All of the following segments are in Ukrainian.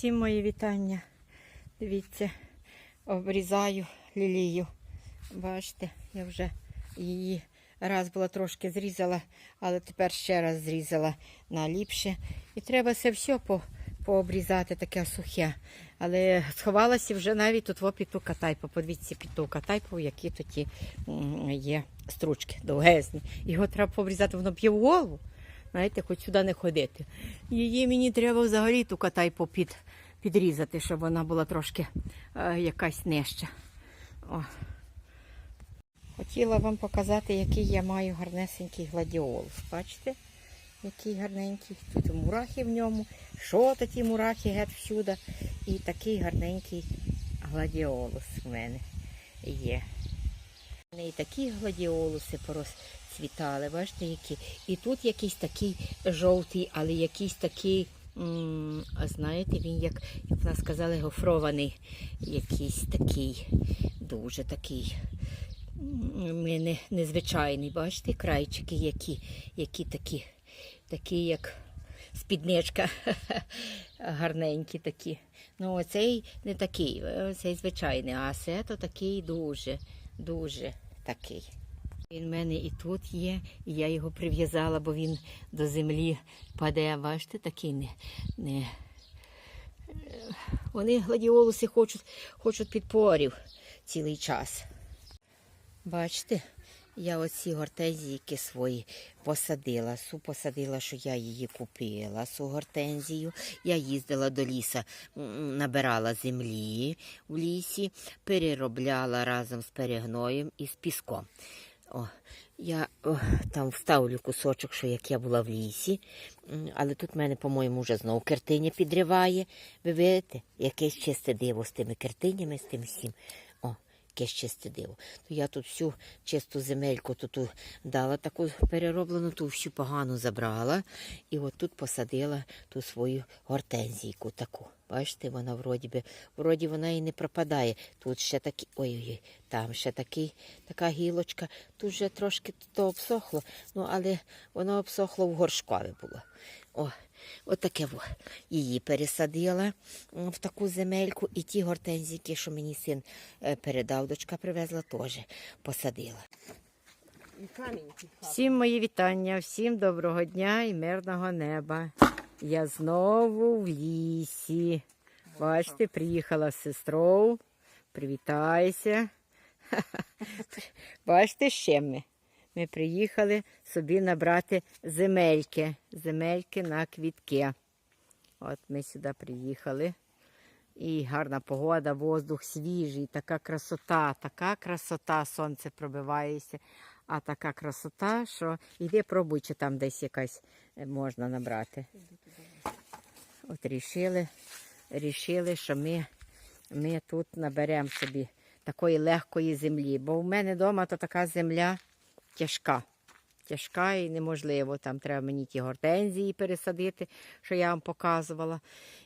Всім мої вітання. Дивіться, обрізаю лілію. Бачите, я вже її раз була трошки зрізала, але тепер ще раз зрізала на ліпше. І треба це все по, пообрізати, таке сухе. Але сховалася вже навіть тут під ту катайпу. Подивіться під ту катайпу, які м, є стручки довгезні. Його треба пообрізати, воно б'є в голову. Знаєте, хоч сюди не ходити. Її мені треба взагалі ту катайпу під, підрізати, щоб вона була трошки е, якась нижча. О. Хотіла вам показати, який я маю гарнесенький гладіолус. Бачите? Який гарненький. Тут мурахи в ньому. Що такі мурахи геть всюди. І такий гарненький гладіолус в мене є. І такі гладіолуси порозцвітали, бачите, які. І тут якийсь такий жовтий, але якийсь такий, а знаєте, він як, як в нас сказали, гофрований, якийсь такий, дуже такий. не, незвичайний, бачите, крайчики, які, які такі, такі, як спідничка, гарненькі такі. Ну, оцей не такий, оцей звичайний, а це то такий дуже, дуже такий. Він в мене і тут є, і я його прив'язала, бо він до землі паде. Бачите, такий не. не... Вони гладіолуси хочуть, хочуть підпорів цілий час. Бачите, я оці гортензійки свої посадила. Су посадила, що я її купила, су гортензію. Я їздила до ліса, набирала землі в лісі, переробляла разом з перегноєм і з піском. О, я о, там вставлю кусочок, що як я була в лісі, але тут мене, по-моєму, вже знову картиня підриває. Ви видите, якесь чисте диво з тими картинями, з тим всім. Якесь чисте диво. То я тут всю чисту земельку тут дала таку перероблену, ту всю погану забрала. І от тут посадила ту свою гортензійку таку. Бачите, вона вроді би, вроді вона і не пропадає. Тут ще такі, ой-ой, там ще такий, така гілочка. Тут вже трошки то обсохло, ну але воно обсохло в горшкові було. О, отаке во. Її пересадила в таку земельку, і ті гортензійки, що мені син е, передав, дочка привезла, теж посадила. Всім мої вітання, всім доброго дня і мирного неба. Я знову в лісі. Бачите, приїхала з сестрою. Привітайся. Бачите, з чим ми? Ми приїхали собі набрати земельки. Земельки на квітки. От ми сюди приїхали. І гарна погода, воздух свіжий, така красота, така красота, сонце пробивається, а така красота, що йди пробуй, чи там десь якась е, можна набрати. От рішили, рішили, що ми, ми тут наберемо собі такої легкої землі. Бо в мене вдома то така земля тяжка. Тяжка і неможливо. Там треба мені ті гортензії пересадити, що я вам показувала.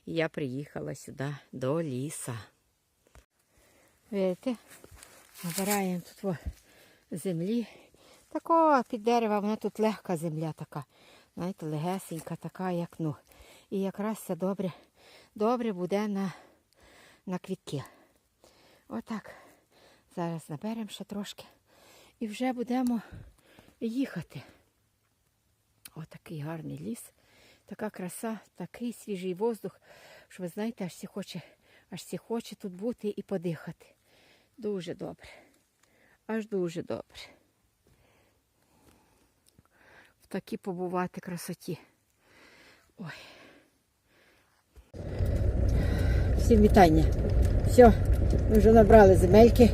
І я приїхала сюди до ліса. Видите, набираємо тут во землі. Такого під дерева, вона тут легка земля така. Знаєте, легесенька, така, як ну. І якраз це добре, добре буде на, на квітки. Отак. Зараз наберемо ще трошки. І вже будемо їхати. Отакий гарний ліс, така краса, такий свіжий воздух, що ви знаєте, аж всі хоче, аж всі хоче тут бути і подихати. Дуже добре. Аж дуже добре. В такій побувати красоті. Ой. Всім вітання. Все, ми вже набрали земельки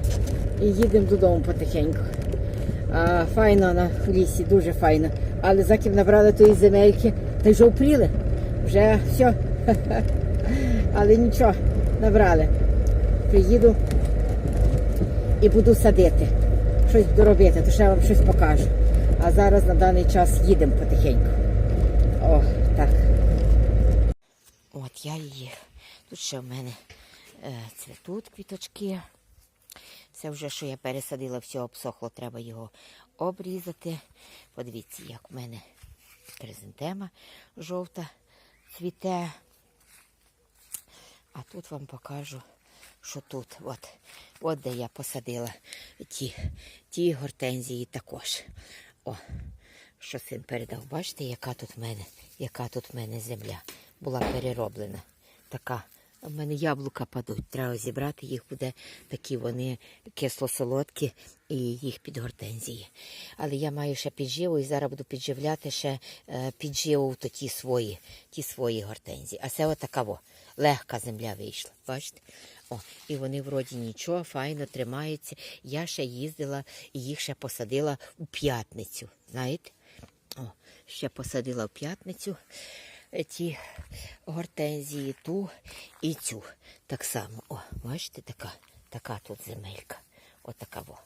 і їдемо додому потихеньку. А, файно на в лісі, дуже файно. Але заків набрали тої земельки, та й вже впріли. Вже все. Але нічого, набрали. Приїду і буду садити. Щось буду робити, то ще я вам щось покажу. А зараз на даний час їдемо потихеньку. О, так. От я її. Тут ще в мене е, цвітуть квіточки. Це вже, що я пересадила, все обсохло, треба його обрізати. Подивіться, як в мене хризантема жовта цвіте. А тут вам покажу, що тут, от, от де я посадила ті, ті гортензії також. О, що син передав. Бачите, яка тут в мене, яка тут в мене земля була перероблена. Така. В мене яблука падуть. Треба зібрати їх буде такі вони кисло-солодкі і їх під гортензії. Але я маю ще підживу і зараз буду підживляти ще е, підживу то ті свої, ті свої гортензії. А це отака во, легка земля вийшла. Бачите? О, і вони вроді нічого, файно тримаються. Я ще їздила і їх ще посадила у п'ятницю. Знаєте? О, ще посадила в п'ятницю ті гортензії, ту і цю. Так само. О, бачите, така, така тут земелька. Отака во.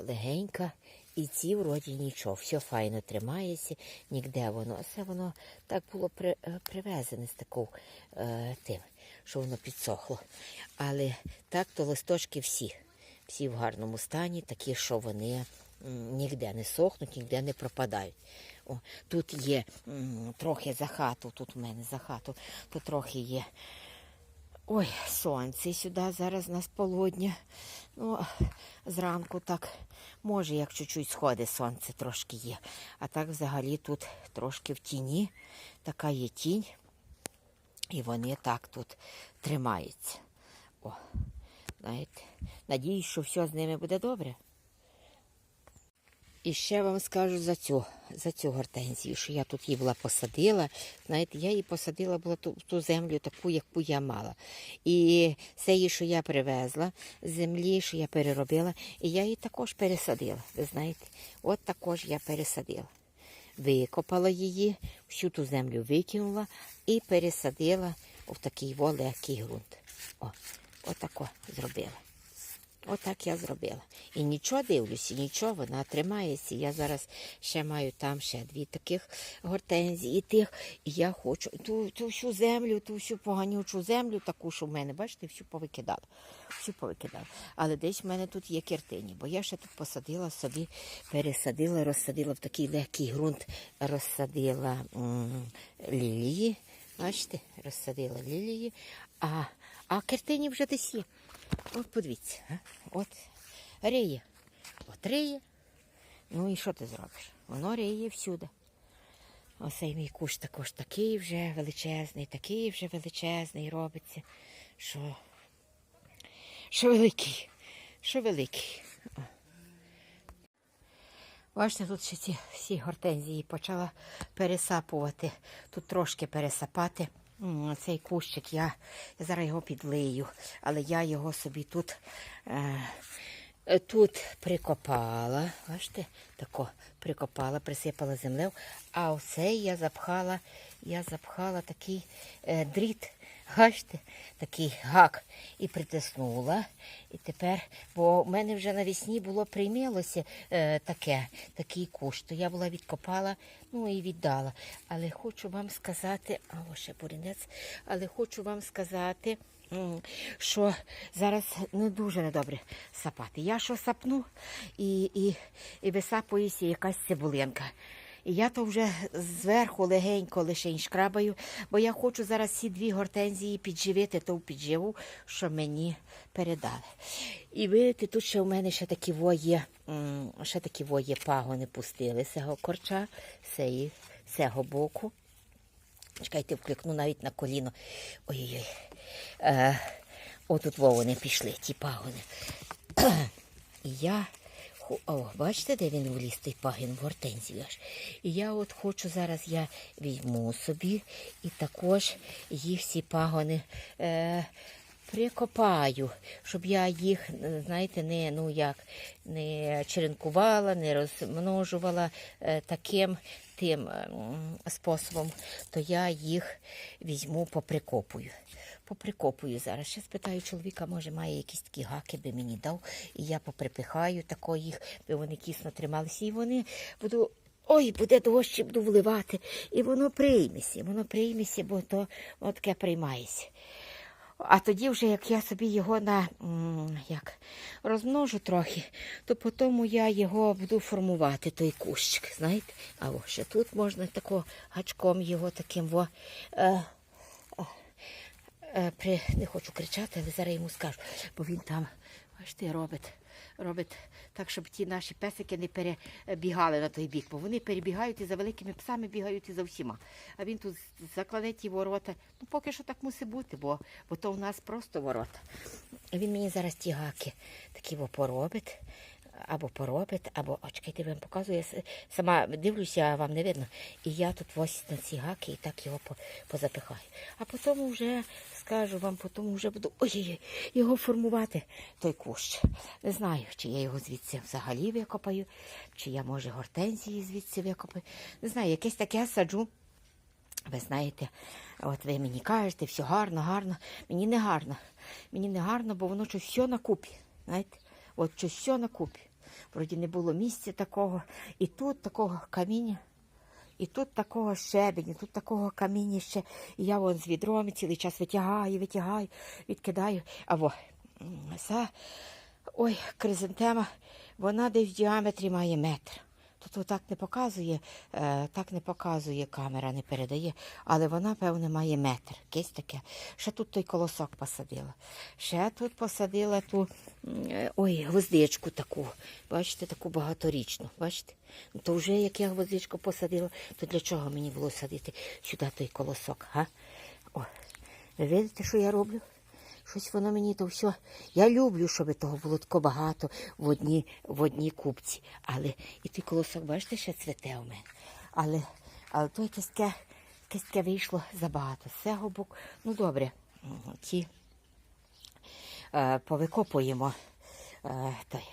Легенька. І ці вроді нічого, все файно тримається, ніде воно. Це воно так було при, е, привезене з такою е, тим, що воно підсохло. Але так то листочки всі, всі в гарному стані, такі, що вони м, ніде не сохнуть, ніде не пропадають. О, тут є м, трохи за хату, тут в мене за хату, тут трохи є. Ой, сонце сюди зараз на сполудня. Ну, зранку так, може, як чуть-чуть сходить, сонце трошки є. А так взагалі тут трошки в тіні, така є тінь. І вони так тут тримаються. О, знаєте, надіюсь, що все з ними буде добре. І ще вам скажу за цю, за цю гортензію, що я тут її була посадила. Знаєте, я її посадила була ту, ту землю, таку, яку я мала. І це її, що я привезла землі, що я переробила, і я її також пересадила. Ви знаєте, от також я пересадила. Викопала її, всю ту землю викинула і пересадила в такий легкий ґрунт. О, отако зробила. Отак я зробила. І нічого дивлюся, нічого, вона тримається. Я зараз ще маю там ще дві таких гортензії тих. І я хочу ту, ту всю землю, ту всю поганючу землю, таку, що в мене, бачите, всю повикидала. Всю повикидала. Але десь в мене тут є кертині, бо я ще тут посадила собі, пересадила, розсадила в такий легкий ґрунт, розсадила лілії. Бачите, розсадила лілії, а, а кертині вже десь є. От подивіться, от риє. От риє. Ну і що ти зробиш? Воно риє всюди. Оцей мій кущ також такий вже величезний, такий вже величезний робиться, що, що великий, що великий. О. Бачите, тут ще ці всі гортензії почала пересапувати. Тут трошки пересапати. М, Цей кущик я, я зараз його підлию, але я його собі тут, е, тут прикопала. Бачите, тако прикопала, присипала землею. А оцей я запхала, я запхала такий е, дріт. Бачите, такий гак і притиснула. І тепер, бо в мене вже навесні було приймілося е, таке, такий куш, то я була відкопала, ну і віддала. Але хочу вам сказати, ось ще бурінець, але хочу вам сказати, що зараз не дуже недобре сапати. Я що сапну і, і, і висапується якась цибулинка. Я то вже зверху легенько лише шкрабаю, бо я хочу зараз ці дві гортензії підживити ту підживу, що мені передали. І видите, тут ще у мене ще такі во є, м, ще такі во є пагони пустили цього корча, з цього боку. Чекайте, вкликну навіть на коліно. Ой-ой-ой. Е, отут во вони пішли, ті пагони. І я. О, бачите, де він вліз, той пагін в гортензію аж. І я от хочу зараз я візьму собі і також їх всі пагони е, прикопаю, щоб я їх, знаєте, не, ну як, не черенкувала, не розмножувала е, таким тим е, способом, то я їх візьму, поприкопую. Поприкопую зараз. Ще спитаю чоловіка, може, має якісь такі гаки, би мені дав, і я поприпихаю тако їх, би вони кісно трималися. І вони буду. Ой, буде дощ, буду вливати. І воно прийметься, воно прийметься, бо то воно таке приймається. А тоді вже, як я собі його на як, розмножу трохи, то потім я його буду формувати, той кущик, знаєте. А о, ще тут можна тако гачком його таким во, е, при не хочу кричати, але зараз йому скажу, бо він там, бачите, робить. Робить так, щоб ті наші песики не перебігали на той бік, бо вони перебігають і за великими псами бігають і за всіма. А він тут закладе ті ворота. Ну, поки що так мусить бути, бо, бо то у нас просто ворота. Він мені зараз ті гаки такі поробить, або поробить, або о, чекайте, я вам показую. Я сама дивлюся, а вам не видно. І я тут ось на ці гаки і так його позапихаю. А потім вже скажу вам, потім вже буду ой, його формувати, той кущ. Не знаю, чи я його звідси взагалі викопаю, чи я, може, гортензії звідси викопаю. Не знаю, якесь таке саджу. Ви знаєте, от ви мені кажете, все гарно, гарно. Мені не гарно. Мені не гарно, бо воно щось все на купі. Знаєте? От щось все на купі. Вроді не було місця такого. І тут такого каміння, і тут такого щебеню, тут такого каміння ще. І я вон з відром цілий час витягаю, витягаю, відкидаю. Або ця, ой, кризантема, вона десь в діаметрі має метр. Тут отак не показує, е, так не показує камера, не передає, але вона, певне, має метр. Якесь таке. Ще тут той колосок посадила. Ще тут посадила ту ой, гвоздичку таку. Бачите, таку багаторічну. Бачите? Ну, то вже як я гвоздичку посадила, то для чого мені було садити сюди той колосок? Га? О, ви видите, що я роблю? Щось воно мені то все. Я люблю, щоб того було тако багато в одній, в одній купці. Але і той колосок, бачите, ще цвете у мене. Але, але то якесь таке, вийшло забагато. З цього боку. Ну добре, ті е, повикопуємо е, той,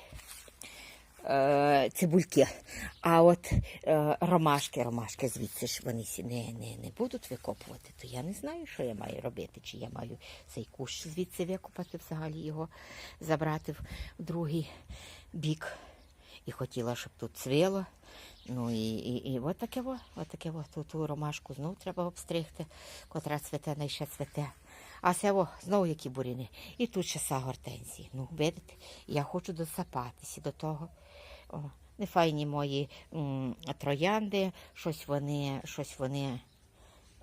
е, цибульки. А от ромашки, ромашки звідси ж вони не, не, не будуть викопувати, то я не знаю, що я маю робити. Чи я маю цей кущ звідси викопати, взагалі його забрати в другий бік. І хотіла, щоб тут цвіло. Ну і, і, і от таке от таке. Ту, ту ромашку знов треба обстригти, котра цвете, не ще цвете. А це знову які буріни. І тут ще са гортензії. Ну, видите, я хочу досапатися до того. О, не файні мої м, троянди, щось вони, щось вони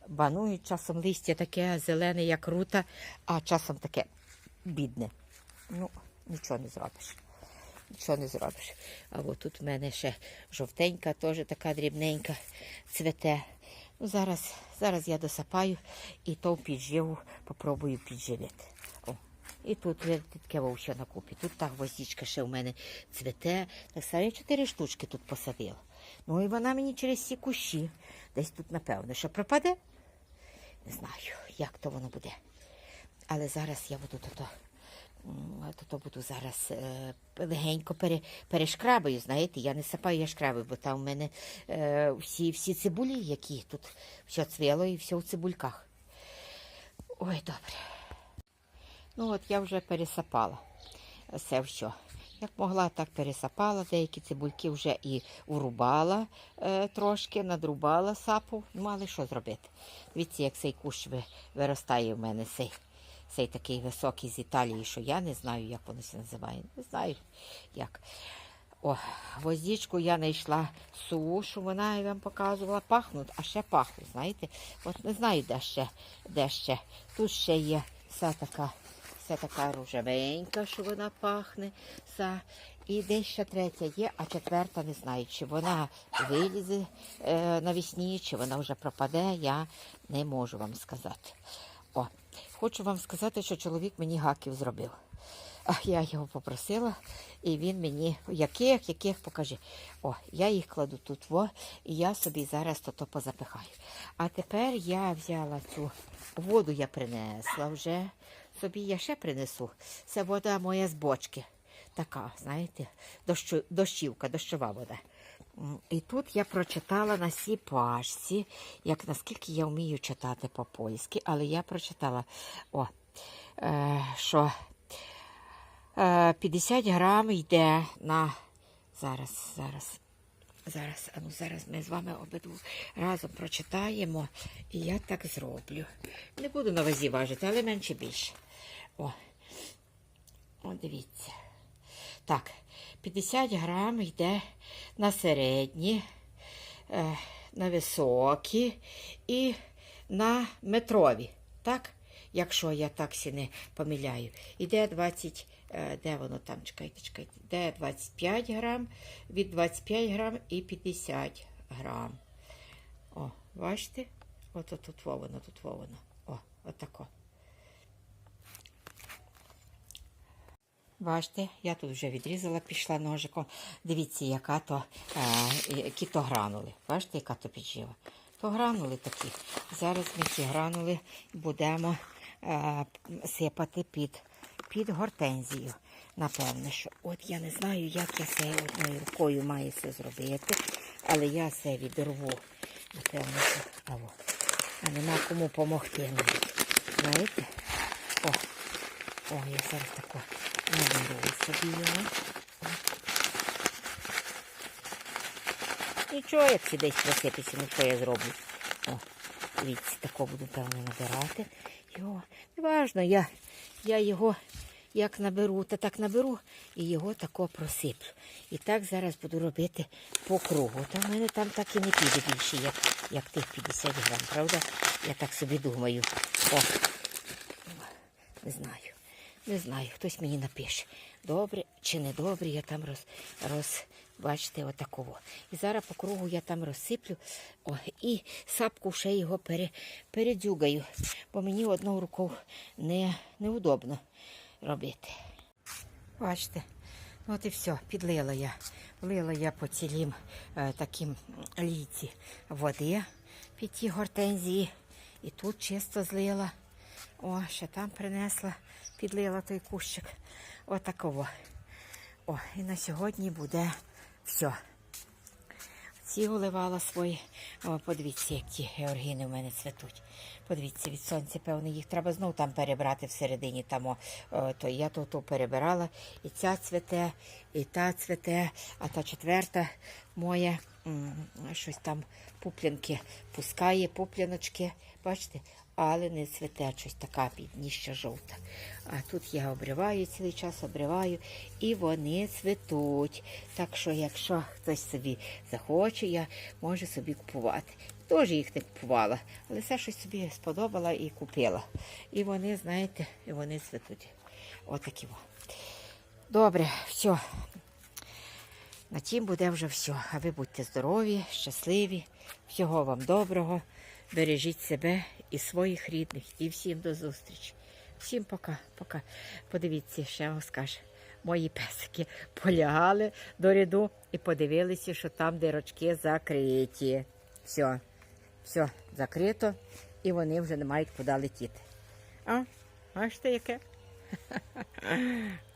банують. Часом листя таке зелене, як рута, а часом таке бідне. Ну, нічого не зробиш. Нічого не зробиш. А от тут в мене ще жовтенька, теж така дрібненька цвете. Зараз, зараз я досапаю і то підживу попробую підживити. О. І тут видите, таке вовче на купі. Тут та гвоздічка ще в мене цвете. Так само я чотири штучки тут посадила. Ну і вона мені через ці кущі. Десь тут, напевно, що пропаде. Не знаю, як то воно буде. Але зараз я буду то, то, то буду зараз е, легенько пере, перешкрабаю, знаєте, я не сапаю, я шкрабаю, бо там в мене е, всі, всі цибулі, які тут все цвіло і все в цибульках. Ой, добре. Ну от я вже пересапала це все. Як могла, так пересапала. Деякі цибульки вже і урубала е, трошки, надрубала сапу. Ну, але що зробити? Дивіться, як цей кущ виростає в мене, цей, цей такий високий з Італії, що я не знаю, як воно це називає. Не знаю, як. О, гвоздичку я знайшла сушу, вона я вам показувала, пахнуть, а ще пахнуть, знаєте. От не знаю, де ще, де ще. Тут ще є вся така, вся така рожевенька, що вона пахне. Вся. І десь ще третя є, а четверта не знаю, чи вона вилізе е, навесні, чи вона вже пропаде, я не можу вам сказати. Хочу вам сказати, що чоловік мені гаків зробив. А я його попросила, і він мені яких, яких покажи. О, я їх кладу тут, во, і я собі зараз то, позапихаю. А тепер я взяла цю воду, я принесла вже. Собі я ще принесу. Це вода моя з бочки. Така, знаєте, дощу, дощівка, дощова вода. І тут я прочитала на цій пашці, як наскільки я вмію читати по-польськи, але я прочитала, о, е, що Е, 50 грам йде на. Зараз, зараз. Зараз, а ну зараз ми з вами обидву разом прочитаємо, і я так зроблю. Не буду на вазі важити, але менше більше. О, о, дивіться. Так, 50 грам йде на середні, е, на високі і на метрові. Так? якщо я так сі не помиляю. Іде 20, е, де воно там, чекайте, чекайте, де 25 грам, від 25 грам і 50 грам. О, бачите? Ото тут воно, тут воно. О, отако. Бачите, я тут вже відрізала, пішла ножиком. Дивіться, яка то, е, які то гранули. Бачите, яка то піджива. То гранули такі. Зараз ми ці гранули будемо е, сипати під, під гортензію. Напевне, що от я не знаю, як я це одною рукою маю це зробити, але я це відірву. Напевно, що або. А нема кому допомогти. Знаєте? О, о, я зараз тако собі його. Нічого, як сюди просипеться, ну що я зроблю. О, дивіться, тако буду, певно, набирати. Його, неважно, я, я його як наберу, та так наберу і його тако просиплю. І так зараз буду робити по кругу. Та в мене там так і не піде більше, як, як тих 50 грам, правда? Я так собі думаю. О, не знаю. Не знаю, хтось мені напише. Добре чи не добре, я там роз, роз бачите, отакого. І зараз по кругу я там розсиплю о, і сапку ще його пере, передзюгаю, бо мені одного рукою не, неудобно робити. Бачите, ну от і все, підлила я. Влила я по цілім е, таким лійці води під ті гортензії. І тут чисто злила. О, ще там принесла, підлила той кущик. Отакого. О, і на сьогодні буде все. Ці уливала свої. О, подивіться, як ті георгіни в мене цвітуть. Подивіться, від сонця, певно, їх треба знов там перебрати всередині. Там, о, то я то, то перебирала. І ця цвете, і та цвете, а та четверта моя щось там пуплянки пускає, пупляночки. Бачите? Але не цвете щось така підніжча жовта. А тут я обриваю цілий час, обриваю, і вони цвітуть. Так що, якщо хтось собі захоче, я можу собі купувати. Теж їх не купувала, але все щось собі сподобала і купила. І вони, знаєте, і вони цвітуть. Отакі. во. Добре, все. На тім буде вже все. А ви будьте здорові, щасливі, всього вам доброго. Бережіть себе і своїх рідних. І всім до зустрічі. Всім пока, пока. Подивіться, ще вам скажу. Мої песики полягали до ряду і подивилися, що там дирочки закриті. Все, все закрито, і вони вже не мають куди летіти. А, бачите, яке?